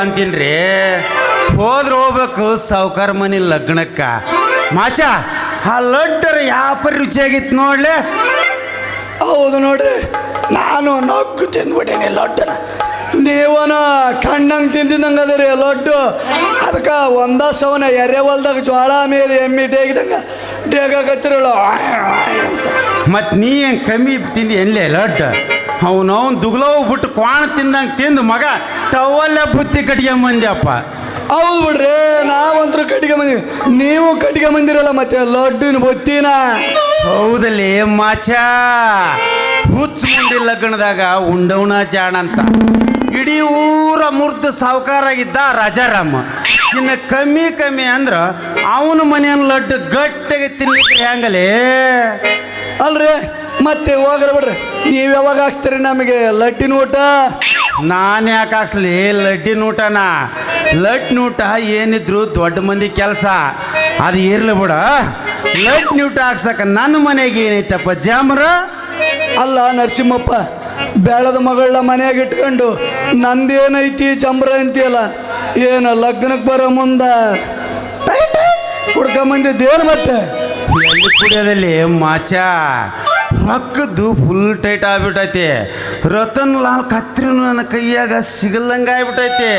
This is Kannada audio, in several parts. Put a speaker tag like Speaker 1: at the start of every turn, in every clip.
Speaker 1: ಅಂತೀನ್ರಿ? ಹೋದ್ರೆ ಹೋಗ್ಬೇಕು ಸಾವುಕಾರ ಮನೆ ಲಗ್ನಕ್ಕ. ಮಾಚ, ಆ ಲಡ್ಡರ ಯಾವ ರುಚಿಯಾಗಿತ್ತು ನೋಡ್ಲೆ?
Speaker 2: ಹೌದು ನೋಡ್ರಿ, ನಾನು ನಗ್ಗು ತಿಂದ್ಬಿಟ್ಟೇನೆ ಲಡ್ಡನ ನೀವನ ಕಣ್ಣಂಗೆ ತಿಂದಿದ್ದಂಗೆ ಅದರಿ ಲಡ್ಡು. ಅದಕ್ಕೆ ಒಂದ ಸವನ ಎರೆ ಹೊಲ್ದಾಗ ಜ್ವಾಳ ಮೇಲೆ ಎಮ್ಮಿ ಡೇಗಿದಂಗ ಡೇಗಾಕತ್ತಿರಲ್ಲ
Speaker 1: ಮತ್ ನೀ ಏನು ಕಮ್ಮಿ ತಿಂದಿ ಎನ್ಲೆ ಅವ್ನು ಅವ್ನು ದುಗ್ಲವ್ ಬಿಟ್ಟು ಕ್ವಾಣ ತಿಂದಂಗೆ ತಿಂದು ಮಗ ಟವಲ್ಲ ಬುತ್ತಿ ಕಟ್ಕೊಂಬಂದ್ಯಪ್ಪ
Speaker 2: ಹೌದು ಬಿಡ್ರಿ ನಾವಂತರೂ ಕಟ್ಟಿಗೆ ಬಂದಿವಿ ನೀವು ಕಟ್ಟಿಗೆ ಬಂದಿರಲ್ಲ ಮತ್ತೆ ಲಡ್ಡಿನ ಬುತ್ತಿನ.
Speaker 1: ಹೌದಲ್ಲಿ ಮಾಚ. ಹುಚ್ಚ ಮುಂದಿ ಲಗ್ನದಾಗ ಉಂಡವನ ಜಾಣ ಅಂತ ಇಡೀ ಊರ ಮುರ್ದು ಸಾವುಕಾರಾಗಿದ್ದ ರಾಜಾರಾಮ. ಇನ್ನು ಕಮ್ಮಿ ಕಮ್ಮಿ ಅಂದ್ರೆ ಅವನ ಮನೆಯನ್ನು ಲಡ್ಡು ಗಟ್ಟಿಗೆ ತಿನ್ನಿದ್ರೆ ಹೆಂಗಲೇ
Speaker 2: ಅಲ್ರಿ ಮತ್ತೆ ಹೋಗ್ರಿ ಬಿಡ್ರಿ. ನೀವು ಯಾವಾಗ ಹಾಕ್ಸ್ತೀರಿ ನಮಗೆ ಲಡ್ಡಿನ ಊಟ?
Speaker 1: ನಾನು ಯಾಕೆ ಹಾಕ್ಸ್ಲಿ? ಲಡ್ಡಿನ ಊಟನ? ಲಡ್ಡಿನ ಊಟ ಏನಿದ್ರು ದೊಡ್ಡ ಮಂದಿ ಕೆಲಸ. ಅದು ಇರಲಿ ಬಿಡ. ಲಡ್ಡಿನ ಊಟ ಹಾಕ್ಸಕ ನನ್ನ ಮನೆಗೆ ಏನೈತಪ್ಪ ಜಾಮ್ರ?
Speaker 2: ಅಲ್ಲ ನರಸಿಂಹಪ್ಪ ಬೇಳದ ಮಗಳ ಮನೆಯಾಗ ಇಟ್ಕೊಂಡು ನಂದೇನೈತಿ ಚಂಬ್ರ ಅಂತೀಯಲ್ಲ? ಏನು ಲಗ್ನಕ್ಕೆ ಬರೋ ಮುಂದ? ಹುಡ್ಕೊಂಬಂದಿದ್ದೇನು ಮತ್ತೆ?
Speaker 1: ಎಲ್ಲಿ ಕುಡಿಯೋದಲ್ಲಿ ಮಾಚ. ರೊಕ್ಕದ್ದು ಫುಲ್ ಟೈಟ್ ಆಗ್ಬಿಟ್ಟೈತಿ. ರತನ್ ಲಾಲ್ ಕತ್ರಿ ನನ್ನ ಕೈಯಾಗ ಸಿಗಲ್ದಂಗೆ ಆಗ್ಬಿಟ್ಟೈತಿ.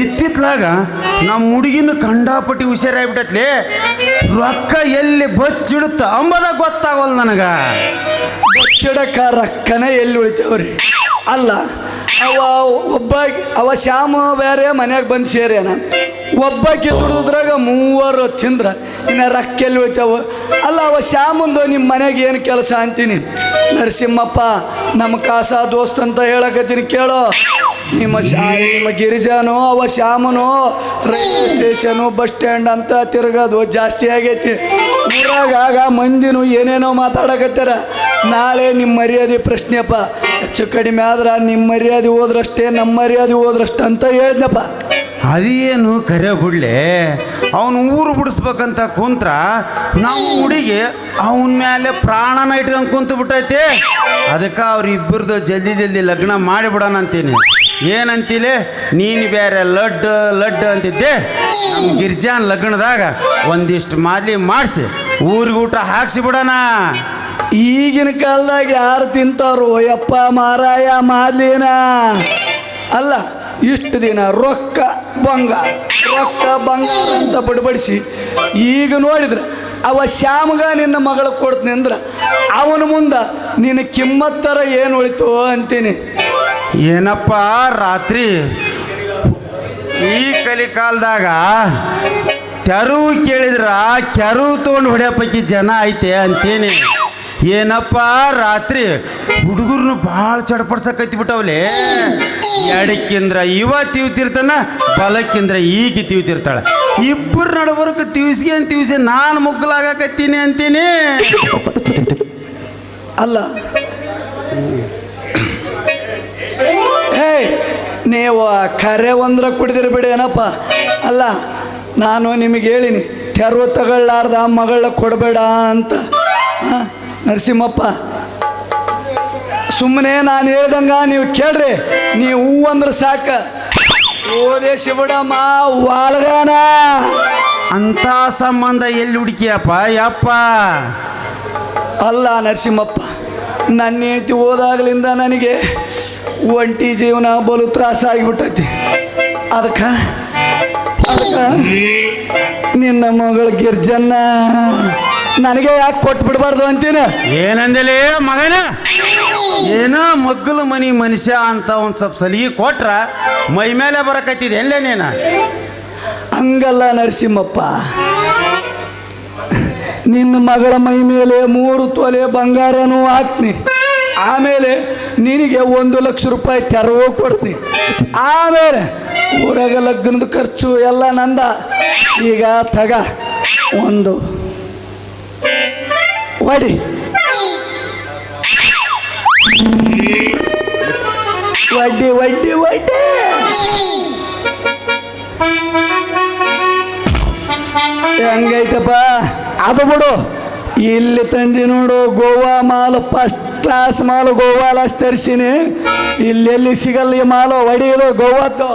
Speaker 1: ಇತ್ತಿತ್ಲಾಗ ನಮ್ಮ ಹುಡುಗಿನ ಕಂಡಾಪಟ್ಟಿ ಹುಷಾರಾಗ್ಬಿಟ್ಟೈತ್ಲಿ. ರೊಕ್ಕ ಎಲ್ಲಿ ಬಚ್ಚಿಡುತ್ತ ಅಂಬದ ಗೊತ್ತಾಗೋಲ್ಲ ನನಗ.
Speaker 2: ಬಚ್ಚಿಡಕ್ಕ ರೊಕ್ಕನೇ ಎಲ್ಲಿ ಉಳಿತೇವ್ರಿ? ಅಲ್ಲ ಅವ ಒಬ್ಬ ಅವ ಶ್ಯಾಮ ಬೇರೆ ಮನ್ಯಾಗ ಬಂದು ಸೇರ್ಯಾನ. ಒಬ್ಬಕ್ಕೆ ದುಡಿದ್ರಾಗ ಮೂವರು ತಿಂದ್ರ, ಇನ್ನು ರಕ್ಕೆಲ್ಲಿ ಉಳಿತಾವ. ಅಲ್ಲ, ಅವ ಶ್ಯಾಮಂದು ನಿಮ್ಮ ಮನೆಗೆ ಏನು ಕೆಲಸ ಅಂತೀನಿ? ನರಸಿಂಹಪ್ಪ ನಮ್ಮ ಕಾಸ ದೋಸ್ತ್ ಅಂತ ಹೇಳಕತ್ತೀನಿ ಕೇಳೋ. ನಿಮ್ಮ ಶಾ, ನಿಮ್ಮ ಗಿರಿಜಾನೋ, ಅವ ಶ್ಯಾಮನು, ರೈಲ್ವೆ ಸ್ಟೇಷನು ಬಸ್ ಸ್ಟ್ಯಾಂಡ್ ಅಂತ ತಿರುಗೋದು ಜಾಸ್ತಿ ಆಗೈತಿ. ಊರಾಗ ಆಗ ಮಂದಿನೂ ಏನೇನೋ ಮಾತಾಡಕತ್ತಾರ ನಾಳೆ ನಿಮ್ಮ ಮರ್ಯಾದೆ ಪ್ರಶ್ನೆಪ್ಪ ಹೆಚ್ಚು ಕಡಿಮೆ ಆದ್ರೆ ನಿಮ್ಮ ಮರ್ಯಾದೆ ಹೋದ್ರಷ್ಟೇ ನಮ್ಮ ಮರ್ಯಾದೆ ಹೋದ್ರಷ್ಟು ಅಂತ ಹೇಳಿದ್ನಪ್ಪ.
Speaker 1: ಅದೇನು ಕರೆ ಬಿಡ್ಲೆ ಅವನು ಊರು ಬಿಡಿಸ್ಬೇಕಂತ ಕುಂತ್ರ ನಾವು ಹುಡುಗಿ ಅವನ ಮೇಲೆ ಪ್ರಾಣನ ಇಟ್ಕೊಂಡು ಕುಂತು ಬಿಟ್ಟೈತಿ. ಅದಕ್ಕೆ ಅವ್ರಿಬ್ಬರದು ಜಲ್ದಿ ಜಲ್ದಿ ಲಗ್ನ ಮಾಡಿಬಿಡೋಣ ಅಂತೀನಿ ಏನಂತೀಲೆ? ನೀನು ಬೇರೆ ಲಡ್ ಲಡ್ ಅಂತಿದ್ದೆ. ನಮ್ಮ ಗಿರ್ಜಾನ್ ಲಗ್ನದಾಗ ಒಂದಿಷ್ಟು ಮಾದ್ಲಿ ಮಾಡಿಸಿ, ಊರಿಗೆ ಊಟ ಹಾಕ್ಸಿ ಬಿಡೋಣ.
Speaker 2: ಈಗಿನ ಕಾಲದಾಗ ಯಾರು ತಿಂತಾರೋ, ಯಪ್ಪ ಮಾರಾಯ ಮಾಲಿನ ಅಲ್ಲ, ಇಷ್ಟು ದಿನ ರೊಕ್ಕ ಬಂಗ, ರೊಕ್ಕ ಬಂಗಾರ ಅಂತ ಬಡಬಡಿಸಿ ಈಗ ನೋಡಿದ್ರೆ ಅವ ಶ್ಯಾಮಗ ನಿನ್ನ ಮಗಳ ಕೊಡ್ತೀನಿ ಅಂದ್ರೆ ಅವನ ಮುಂದೆ ನಿನ್ನ ಕಿಮ್ಮತ್ತರ ಏನು ಉಳಿತು ಅಂತೀನಿ.
Speaker 1: ಏನಪ್ಪ, ರಾತ್ರಿ ಈ ಕಲಿ ಕಾಲದಾಗ ತೆರವು ಕೇಳಿದ್ರ ಕೆರವು ತೊಗೊಂಡು ಹೊಡ್ಯೋ ಜನ ಐತೆ ಅಂತೀನಿ. ಏನಪ್ಪ ರಾತ್ರಿ ಹುಡುಗರ್ನು ಭಾಳ ಚಡಪಡ್ಸಕತ್ತಿ ಬಿಟ್ಟವ್ಲೆ? ಎಡಕ್ಕಿಂದ್ರ ಇವ ತಿವ್ತಿರ್ತಾನ ಬಲಕ್ಕಿಂದ್ರ ಈಗ ತಿವ್ತಿರ್ತಾಳ. ಇಬ್ಬರು ನಡಬರ್ಕ ತಿವಿಸ್ಗೆ ಅಂತ ತಿವಿಸಿ ನಾನು ಮುಗ್ಗಲಾಗಕತ್ತೀನಿ ಅಂತೀನಿ.
Speaker 2: ಅಲ್ಲ. ಹೇ ನೀವು ಕರೆ ಒಂದ್ರ ಕುಡಿದಿರಿ ಬಿಡಿ ಏನಪ್ಪ? ಅಲ್ಲ ನಾನು ನಿಮಗೆ ಹೇಳಿನಿ ತೆರವು ತಗೊಳ್ಳಾರ್ದ ಮಗಳ ಕೊಡಬೇಡ ಅಂತ. ಆ, ನರಸಿಂಹಪ್ಪ ಸುಮ್ಮನೆ ನಾನು ಹೇಳ್ದಂಗ ನೀವು ಕೇಳ್ರಿ ನೀವು ಹೂ ಅಂದ್ರೆ ಸಾಕ. ಓದೇ ಶಿವಡಮ್ಮ ವಾಲ್ಗಾನ
Speaker 1: ಅಂತ ಸಂಬಂಧ ಎಲ್ಲಿ ಹುಡುಕಿಯಪ್ಪ ಯಪ್ಪ?
Speaker 2: ಅಲ್ಲ ನರಸಿಂಹಪ್ಪ ನನ್ನ ಹೆಂಡತಿ ಹೋದಾಗ್ಲಿಂದ ನನಗೆ ಒಂಟಿ ಜೀವನ ಬಲು ತ್ರಾಸ ಆಗಿಬಿಟ್ಟೈತಿ. ಅದಕ್ಕೆ ಅದಕ್ಕೆ ನಿನ್ನ ಮಗಳ ಗಿರ್ಜನ್ನ. ನನಗೆ ಯಾಕೆ ಕೊಟ್ಟು ಬಿಡಬಾರ್ದು ಅಂತೀನಿ?
Speaker 1: ಏನಂದಿಲಿ ಮಗನ? ಏನೋ ಮಗ್ಗಲು ಮನಿ ಮನುಷ್ಯ ಅಂತ ಒಂದು ಸ್ವಲ್ಪ ಸಲಿಗೆ ಕೊಟ್ರ ಮೈ ಮೇಲೆ ಬರಕತ್ತಿದೆ ಎಲ್ಲೇ ನೀನ?
Speaker 2: ಹಂಗಲ್ಲ ನರಸಿಂಹಪ್ಪ. ನಿನ್ನ ಮಗಳ ಮೈ ಮೇಲೆ ಮೂರು ತೊಲೆ ಬಂಗಾರನೂ ಹಾಕ್ತೀನಿ ಆಮೇಲೆ ನಿನಗೆ ಒಂದು ಲಕ್ಷ ರೂಪಾಯಿ ತೆರವು ಕೊಡ್ತೀನಿ. ಆಮೇಲೆ ಊರಾಗ ಲಗ್ನದ ಖರ್ಚು ಎಲ್ಲ ನಂದ. ಈಗ ತಗ ಒಂದು ಒಡಿ ಒಡ್ಡಿ ಒಡ್ಡಿ ಒಡ್ಡಿ ಹೆಂಗೈತಪ್ಪ? ಅದು ಬಿಡು. ಇಲ್ಲಿ ತಂದಿ ನೋಡು, ಗೋವಾ ಮಾಲ್ ಫಸ್ಟ್ ಕ್ಲಾಸ್ ಮಾಲು ಲಾಸ್ ತರಿಸಿನಿ. ಇಲ್ಲೆಲ್ಲಿ ಸಿಗಲ್ಲ ಈ ಮಾಲು ಹೊಡಿಯೋದು ಗೋವಾದ್ದು.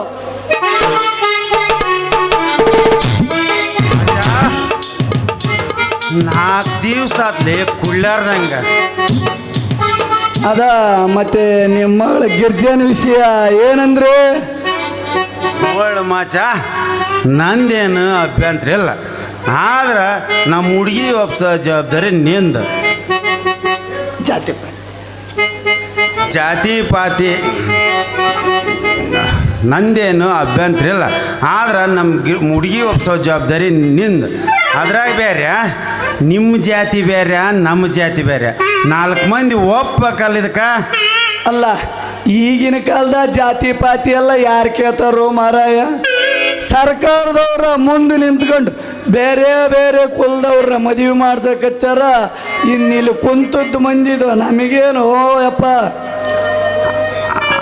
Speaker 1: ನಾಲ್ಕು ದಿವ್ಸ ಆತ್ಲೆ ಕುಳ್ಳಾರ್ದಂಗ.
Speaker 2: ಅದ ಮತ್ತೆ ನಿಮ್ಮ ಮಗಳ ಗಿರ್ಜನ ವಿಷಯ ಏನಂದ್ರೆ?
Speaker 1: ಒಳ್ಳೆ ಮಾಚ ನಂದೇನು ಅಭ್ಯಂತರ ಇಲ್ಲ. ಆದ್ರೆ ನಮ್ಮ ಹುಡುಗಿ ಒಪ್ಸ ಜವಾಬ್ದಾರಿ ನಿಂದ.
Speaker 2: ಜಾತಿ
Speaker 1: ಜಾತಿ ಪಾತಿ. ನಂದೇನು ಅಭ್ಯಂತರ ಇಲ್ಲ. ಆದ್ರೆ ನಮ್ಮ ಹುಡುಗಿ ಒಪ್ಸೋ ಜವಾಬ್ದಾರಿ ನಿಂದ. ಅದ್ರಾಗ ಬೇರೆ ನಿಮ್ಮ ಜಾತಿ ಬೇರೆ ನಮ್ಮ ಜಾತಿ ಬೇರೆ. ನಾಲ್ಕು ಮಂದಿ ಒಪ್ಪಬೇಕಲ್ಲ ಇದಕ್ಕೆ?
Speaker 2: ಅಲ್ಲ ಈಗಿನ ಕಾಲದ ಜಾತಿ ಪಾತಿ ಎಲ್ಲ ಯಾರು ಕೇಳ್ತಾರೋ ಮಾರಾಯ? ಸರ್ಕಾರದವ್ರ ಮುಂದೆ ನಿಂತ್ಕೊಂಡು ಬೇರೆ ಬೇರೆ ಕುಲದವ್ರನ್ನ ಮದುವೆ ಮಾಡ್ಸಕಚ್ಚಾರ ಇನ್ನಿಲ್ಲಿ ಕುಂತದ್ದು ಮಂದಿದು ನಮಗೇನು? ಓ ಯಪ್ಪ.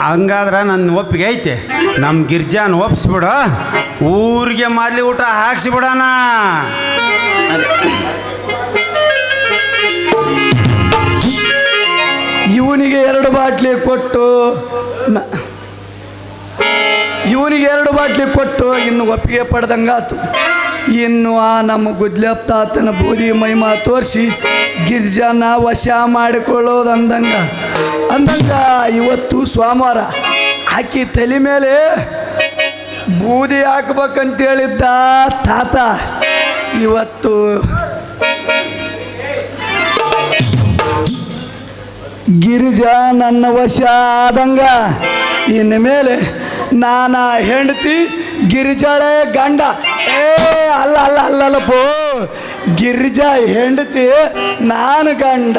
Speaker 1: ಹಂಗಾದ್ರೆ ನನ್ನ ಒಪ್ಪಿಗೆ ಐತೆ. ನಮ್ಮ ಗಿರ್ಜಾನ ಒಪ್ಪಿಸ್ಬಿಡ ಊರಿಗೆ ಮಾದಲಿ ಊಟ ಹಾಕ್ಸಿಬಿಡೋಣ.
Speaker 2: ಇವನಿಗೆ ಎರಡು ಬಾಟ್ಲಿ ಕೊಟ್ಟು ಇವನಿಗೆ ಎರಡು ಬಾಟ್ಲಿ ಕೊಟ್ಟು ಇನ್ನು ಒಪ್ಪಿಗೆ ಪಡೆದಂಗಾತು. ಇನ್ನು ಆ ನಮ್ಮ ಗುದ್ಲೆಪ್ಪ ತಾತನ ಬೂದಿ ಮಹಿಮಾ ತೋರಿಸಿ, ಗಿರ್ಜಾನ ವಶ ಮಾಡಿಕೊಳ್ಳೋದು ಅಂದಂಗ. ಅಂದಂಗ ಇವತ್ತು ಸೋಮವಾರ ಆಕಿ ತಲೆ ಮೇಲೆ ಬೂದಿ ಹಾಕ್ಬೇಕಂತೇಳಿದ್ದ ತಾತ. ಇವತ್ತು ಗಿರಿಜಾ ನನ್ನ ವಶ ಆದಂಗ. ಇನ್ನು ಮೇಲೆ ನಾನ ಹೆಂಡತಿ ಗಿರಿಜಾಳೆ ಗಂಡ. ಏ, ಅಲ್ಲ ಅಲ್ಲ ಅಲ್ಲಲ್ಲಪ್ಪೋ ಗಿರಿಜಾ ಹೆಂಡತಿ, ನಾನು ಗಂಡ.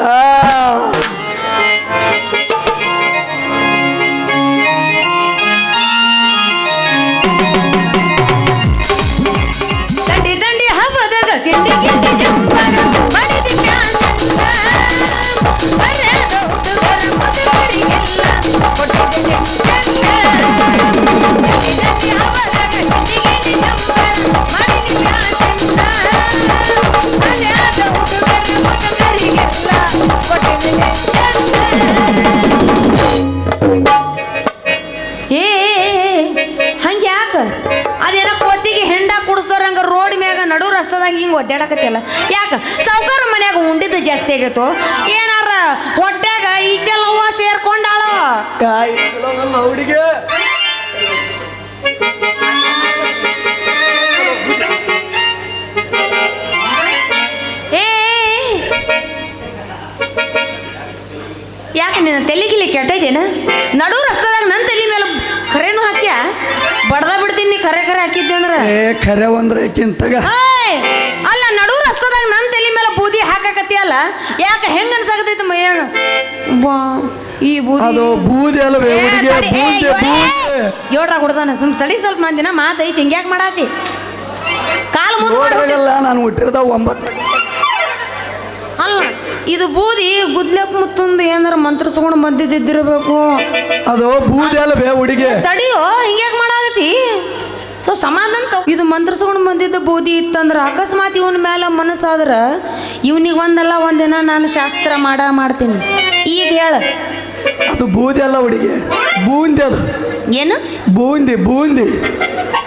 Speaker 3: ರಸ್ತದಾಗ ಹಿಂಗೆ ಒದ್ದಾಡಕತ್ತಿಲ್ಲ ಯಾಕ? ಸಾವುಕಾರ ಮನ್ಯಾಗ ಉಂಡಿದ್ದು ಜಾಸ್ತಿ ಆಗೈತು? ಏನಾರ ಹೊಟ್ಯಾಗ ಈಚೆಲ್ಲ ಹೂವ ಸೇರ್ಕೊಂಡಾಳ?
Speaker 2: ಹುಡುಗಿ.
Speaker 3: ಏ ಯಾಕೆ ನಿನ್ನ ತೆಲಿಗಿಲಿ ಕೆಟ್ಟೈತೇನ? ನಡು ರಸ್ತದಾಗ ನನ್ನ ತಲೆ ಮೇಲೆ ಖರೇನು ಹಾಕ್ಯಾ? ಬಡ್ದ ಬಿಡ್ತೀನಿ ಕರೆ ಖರೆ ಖರೆ ಹಾಕಿದ್ದೆ ಅಂದ್ರೆ.
Speaker 2: ಏ ಖರೆ ಒಂದ್ರೆ ಕಿಂತಗ.
Speaker 3: ರಸ್ತದಾಗ ನನ್ನ ತಲೆ ಮೇಲೆ ಬೂದಿ ಹಾಕಕತ್ತಿ ಅಲ್ಲ? ಯಾಕೆ ಹೆಂಗ ಅನ್ಸಾಕತೈತಿ ಮೈಯಾಗ ಬಾ ಈ ಬೂದಿ.
Speaker 2: ಅದು ಬೂದಿ ಅಲ್ವೇ ಹುಡುಗಿ ಬೂದಿ ಬೂದಿ.
Speaker 3: ಏಳ್ರಾಗ ಹುಡ್ದಾನ ಸುಮ್ ಸಡಿ ಸ್ವಲ್ಪ ಮಂದಿನ ಮಾತೈತಿ ಹಿಂಗ್ಯಾಕ್ ಮಾಡಾತಿ? ಕಾಲು ಮುಂದೆ
Speaker 2: ನೋಡ್ರಾಗಲ್ಲ ನಾನು ಹುಟ್ಟಿರ್ದ ಒಂಬತ್ತು.
Speaker 3: ಅಲ್ಲ ಇದು ಬೂದಿ ಗುದ್ಲೆಪ್ ಮುತ್ತೊಂದು ಏನಾರ ಮಂತ್ರಿಸ್ಕೊಂಡು ಬಂದಿದ್ದಿರಬೇಕು
Speaker 2: ಅದು ಬೂದಿ ಅಲ್ವೇ ಹುಡುಗಿ.
Speaker 3: ತಡಿಯೋ ಹಿಂಗ್ಯಾಕ್ ಮಾಡಾಕತಿ ಸೊ ಸಮಾಧಾನ. ಇದು ಮಂತ್ರಿಸ್ಕೊಂಡು ಬಂದಿದ್ದ ಬೋಧಿ ಇತ್ತಂದ್ರೆ ಅಕಸ್ಮಾತ್ ಇವನ ಮೇಲೆ ಮನಸ್ಸಾದ್ರೆ ಇವನಿಗೆ ಒಂದಲ್ಲ ಒಂದಿನ ನಾನು ಶಾಸ್ತ್ರ ಮಾಡ ಮಾಡ್ತೀನಿ. ಈಗ ಹೇಳ.
Speaker 2: ಅದು ಬೂದಿ ಅಲ್ಲ ಹುಡುಗಿ. ಬೂಂದಿ ಅದು.
Speaker 3: ಏನು?
Speaker 2: ಬೂಂದಿ ಬೂಂದಿ.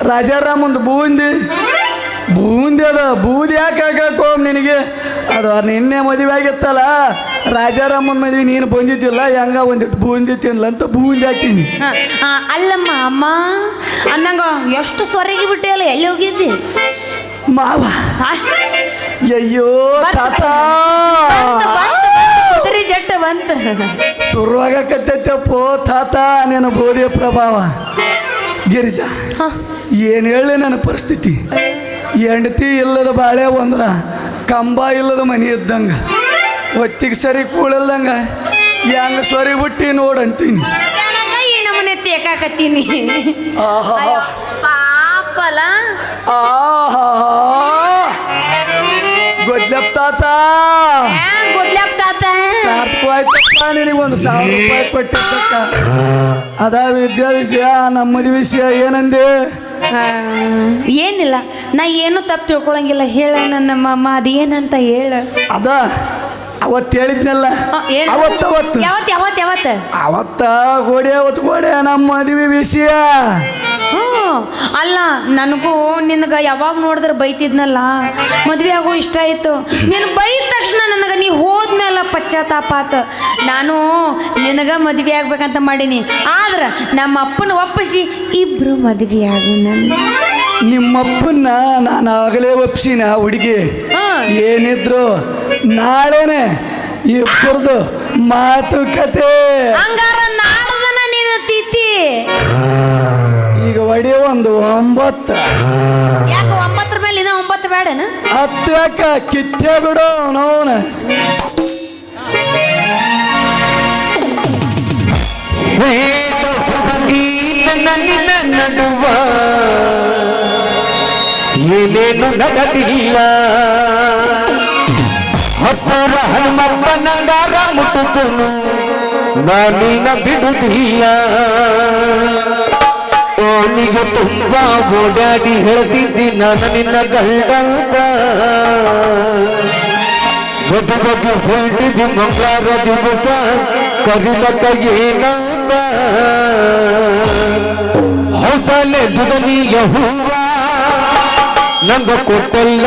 Speaker 2: ರಾಜಾರಾಮಂದು ಬೂಂದಿ. ಬೂಂದಿ ಅದ. ಬೂದಿ ಯಾಕೆ ಹಾಕೋ ನಿನಗೆ? ಅದು ನಿನ್ನೆ ಮದುವೆ ಆಗಿತ್ತಲ್ಲ? ರಾಜಾರಾಮನ್ ಮದುವೆ ನೀನು ಬಂದಿದ್ದಿಲ್ಲ ಹೆಂಗ ಒಂದಿಟ್ಟು ಬೂಂದಿ ತಿನ್ಲ ಅಂತ ಬೂಂದಿ ಹಾಕಿನಿ.
Speaker 3: ಹ, ಆ, ಅಲ್ಲಮ್ಮ ಅಮ್ಮ ಅನ್ನಂಗ ಎಷ್ಟು ಸ್ವರಗಿ ಬಿಟ್ಟೆ ಅಲ್ಲ ಎಲ್ಲಿ ಹೋಗಿದ್ದಿ?
Speaker 2: ಮಾವ.
Speaker 3: ಆ,
Speaker 2: ಅಯ್ಯೋ ತಾತ.
Speaker 3: ಬಂತು, ಬಂತು, ಕುದುರೆ ಜಟ್ಟ ಬಂತ.
Speaker 2: ಶುರುವಾಗಕತ್ತೈತಪ್ಪೋ ತಾತ ನಿನ್ನ ಬೋಧಿ ಪ್ರಭಾವ. ಗಿರಿಜಾ ಏನು ಹೇಳಿ ನನ್ನ ಪರಿಸ್ಥಿತಿ? ಹೆಂಡತಿ ಇಲ್ಲದ ಬಾಳೆ ಒಂದ್ರ ಕಂಬ ಇಲ್ಲದ ಮನೆ ಇದ್ದಂಗ. ಒತ್ತಿಗೆ ಸರಿ ಕೂಳಲ್ದಂಗ. ಹೆಂಗ ಸರಿ ಬಿಟ್ಟು ನೋಡಂತೀನಿ
Speaker 3: ನಮ್ಮನೆ ತೇಕಾಕತ್ತೀನಿ.
Speaker 2: ಆಹಾ.
Speaker 3: ಪಾಪಲ.
Speaker 2: ಆಹಾ. ಗೊಜ್ಜಪ್ಪ ತಾತ.
Speaker 3: ಗೊದ್ಲಾಪ್ ತಾತ.
Speaker 2: ಸಾರ್ಥಕವಾಯ್ತಪ್ಪ ಒಂದು ಸಾವಿರ ರೂಪಾಯಿ ಕೊಟ್ಟಿದ್ದಕ್ಕ. ಅದ ವಿಜಯ ವಿಷಯ ನಮ್ಮದು ವಿಷಯ ಏನಂದೆ?
Speaker 3: ಏನಿಲ್ಲ ನಾ ಏನು ತಪ್ಪು ತಿಳ್ಕೊಳಂಗಿಲ್ಲ. ಹೇಳ ನನ್ನ ಮಾಮ ಅದೇನಂತ ಹೇಳ.
Speaker 2: ಅದ ಅವತ್ತು ಹೇಳಿದ್ನಲ್ಲ. ಅವತ್ತು ಅವತ್ತು.
Speaker 3: ಯಾವತ್ತು ಯಾವತ್ತು ಯಾವತ್
Speaker 2: ಅವತ್ತ ಗೋಡೆ ಹೊತ್ಕೋಡೆ ನಮ್ಮ ಮದುವೆ ವಿಷಯ.
Speaker 3: ಅಲ್ಲ ನನಗೂ ನಿನಗೆ ಯಾವಾಗ ನೋಡಿದ್ರೆ ಬೈತಿದ್ನಲ್ಲ? ಮದುವೆ ಆಗೋ ಇಷ್ಟ ಆಯಿತು. ನೀನು ಬೈದ ತಕ್ಷಣ ನನಗೆ ನೀ ಹೋದ್ಮೇಲೆ ಪಶ್ಚಾತ್ತಾಪ ಆತ. ನಾನು ನಿನಗೆ ಮದುವೆ ಆಗ್ಬೇಕಂತ ಮಾಡೀನಿ. ಆದ್ರೆ ನಮ್ಮ ಅಪ್ಪನ ಒಪ್ಪಿಸಿ ಇಬ್ಬರು ಮದುವೆ ಆಗು ನನ್ನ
Speaker 2: ನಿಮ್ಮಪ್ಪನ್ನ ನಾನು ಆಗಲೇ ಒಪ್ಸಿನ ಹುಡುಗಿ. ಏನಿದ್ರು ನಾಳೆನೆ ಇಬ್ಬರದು ಮಾತುಕತೆ.
Speaker 3: ಹಂಗಾರ ನಾಳೆ ನೀನು ತಿಥಿ
Speaker 2: ಈಗ ಒಡೆಯ ಒಂದು ಒಂಬತ್ತು.
Speaker 3: ಯಾಕೆ ಒಂಬತ್ತರ ಮೇಲೆ ಇದೆ ಒಂಬತ್ತು ಬೇಡನ?
Speaker 2: ಹತ್ತು ಯಾಕ? ಕಿತ್ತೆ ಬಿಡು
Speaker 4: ನೋನ ನಡುವ ಏನೇನು ನಗದಿಲ್ಲ ಹಬ್ಬರ ಹನುಮಪ್ಪ ನಂಗಾರ ಮುಟ್ಟುತ್ತನು ನಾನಿನ ಬಿಡುದಿಲ್ಲ. ಅವನಿಗೆ ತುಂಬಾ ಓಡಾಡಿ ಹೇಳ್ತಿದ್ದಿ ನಾನು ನಿನ್ನ ಗಂಡಂತ. ಬದು ಬದು ಹೊರಟಿದ್ದು ಮಂಗಳಾರ ದಿವಸ ಕರಿಲಕ ಏನಂತ ಹೌದಲೆ ದುದನಿಯ ಹೂವ ನಂಗ ಕೊಟ್ಟಲ್ಲ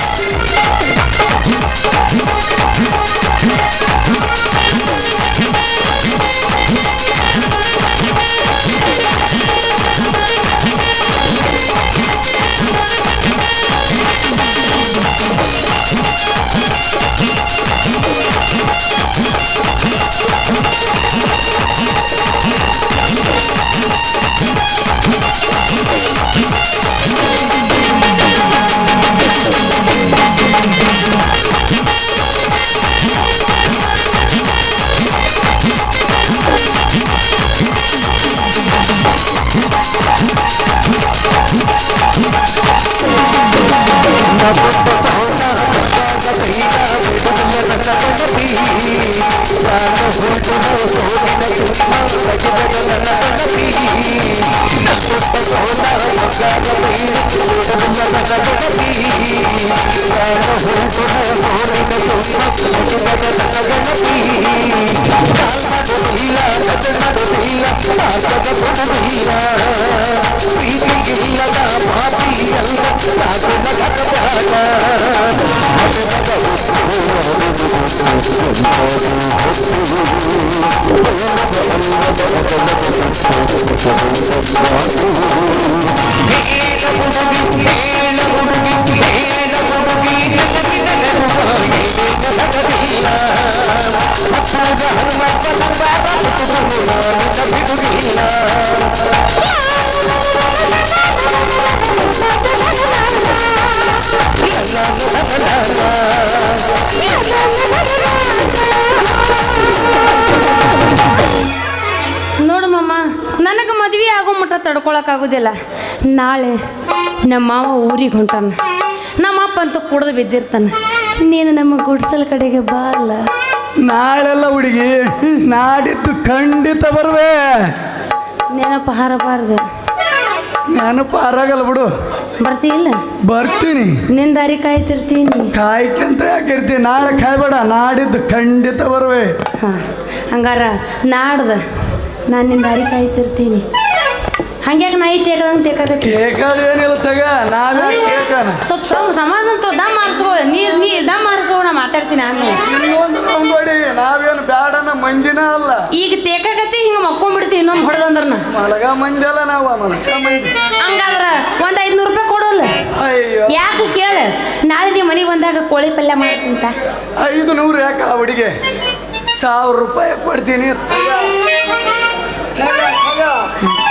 Speaker 4: Like you better than that, I'm not
Speaker 3: होता होगा कभी तुम मत कर
Speaker 4: कभी मैं हूँ तो मैं होने का तुम मत मत कर कभी काला तो नीला कदम तो नीला आका का तो नीला पीके के लगा भाभी अल्लाह ताक न घट जाना मत मत होती है होती है Thank you.
Speaker 3: ತಡ್ಕೊಳಕ್ಕಾಗೋದಿಲ್ಲ. ನಾಳೆ ನಮ್ಮ ಮಾವ ಊರಿಗೆ ಹೊಂಟಾನ. ನಮ್ಮ ಅಪ್ಪ ಅಂತೂ ಕುಡ್ದು ಬಿದ್ದಿರ್ತಾನ. ನೀನು ನಮ್ಮ ಗುಡ್ಸಲ್ ಕಡೆಗೆ ಬಾ ಅಲ್ಲ.
Speaker 2: ನಾಳೆಲ್ಲ ಹುಡುಗಿ ನಾಡಿದ್ದು ಖಂಡಿತ ಬರುವೆ.
Speaker 3: ನೆನಪು ಹಾರಬಾರ್ದು
Speaker 2: ನೆನಪು ಹಾರಾಗಲ್ಲ ಬಿಡು.
Speaker 3: ಬರ್ತೀಯಿಲ್ಲ
Speaker 2: ಬರ್ತೀನಿ.
Speaker 3: ನಿನ್ ದಾರಿ ಕಾಯ್ತಿರ್ತೀನಿ.
Speaker 2: ಕಾಯ್ಕಂತ ಯಾಕಿರ್ತೀನಿ ನಾಳೆ ಕಾಯ್ಬೇಡ ನಾಡಿದ್ದು ಖಂಡಿತ ಬರುವೆ.
Speaker 3: ಹಾಂ ಹಂಗಾರ ನಾಡ್ದ. ನಾನು ನಿನ್ನ ದಾರಿ ಕಾಯ್ತಿರ್ತೀನಿ. ಹಂಗ್ಯಾಕೆ ನಾಯಿ ತೇಗದಂಗೆ ತೇಕಾಗತ್ತೆ
Speaker 2: ಕೇಕದೇನಿಲ್ಲ ತಗ ನಾವ್ಯಾಕೆ ಕೇಕನ
Speaker 3: ಸ್ವಲ್ಪ ಸ್ವಲ್ಪ ಸಮಾಧಾನ ತೋ ದಮ್ ಮಾರಿಸ್ಕೋ ನೀರು ನೀ ದಮ್ ಮಾರಿಸ್ಕೋ ನಾ ಮಾತಾಡ್ತೀನಿ ಆಮೇಲೆ.
Speaker 2: ಇನ್ನೊಂದು ನಾವೇನು ಬ್ಯಾಡನ ಮಂದಿನ ಅಲ್ಲ.
Speaker 3: ಈಗ ತೇಕಾಗತ್ತೆ ಹಿಂಗೆ ಮಕ್ಕೊಂಡ್ಬಿಡ್ತೀವಿ ಇನ್ನೊಮ್ಮೆ ಹೊಡೆದಂದ್ರನ.
Speaker 2: ಮಲಗ ಮಂದಿ ಅಲ್ಲ ನಾವು ಮನಸ್ಸ ಮಂದಿ.
Speaker 3: ಹಂಗಾದ್ರ ಒಂದು ಐದುನೂರು ರೂಪಾಯಿ ಕೊಡೋಲ್ಲ.
Speaker 2: ಅಯ್ಯೋ.
Speaker 3: ಯಾಕೆ ಕೇಳ? ನಾಳೆ ನೀವು ಮನೆಗೆ ಬಂದಾಗ ಕೋಳಿ ಪಲ್ಯ ಮಾಡ್ತಿಂತ.
Speaker 2: ಐದು ನೂರು ಯಾಕೆ ಆ ಹುಡುಗೆ? ಸಾವಿರ ರೂಪಾಯಿ ಕೊಡ್ತೀನಿ. ತಗ. ತಗ, ತಗ.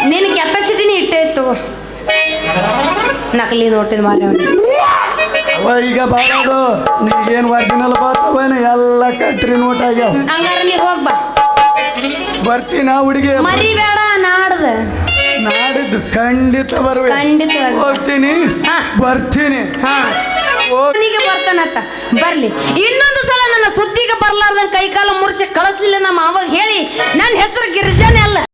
Speaker 3: ನಿನ್ನ ಕೆಪಾಸಿಟಿನೇ ಇಟ್ಟೇ ನಕಲಿ ನೋಟಿನ ಮಾರಿ.
Speaker 2: ಅವ ಈಗ ಬಾಳದು. ನೀಗೇನು ಒರಿಜಿನಲ್ ಬಾತವೇನು ಎಲ್ಲ ಕತ್ರಿ ನೋಟ್ ಆಗ್ಯಾವ.
Speaker 3: ಹಂಗಾರ ನೀ ಹೋಗ್ಬಾ
Speaker 2: ಬಾ. ಆ ಹುಡುಗಿ.
Speaker 3: ಮರಿಬೇಡ ನಾಡ್ದ.
Speaker 2: ನಾಡಿದ್ದು ಖಂಡಿತ
Speaker 3: ಖಂಡಿತವಾಗಿ.
Speaker 2: ಹೋಗ್ತೀನಿ.
Speaker 3: ಹಾ.
Speaker 2: ಬರ್ತೀನಿ.
Speaker 3: ಹಾ. ಅವನಿಗೆ ಬರ್ತಾನತ್ತ ಬರ್ಲಿ. ಇನ್ನೊಂದು ಸಲ ನನ್ನ ಸುದ್ದಿಗೆ ಬರ್ಲಾರ್ದ ಕೈಕಾಲ ಮುರ್ಸಿ ಕಳಿಸ್ಲಿಲ್ಲ ನಮ್ಮ ಅವಾಗ ಹೇಳಿ. ನನ್ನ ಹೆಸರು ಗಿರಿಜಾನೆ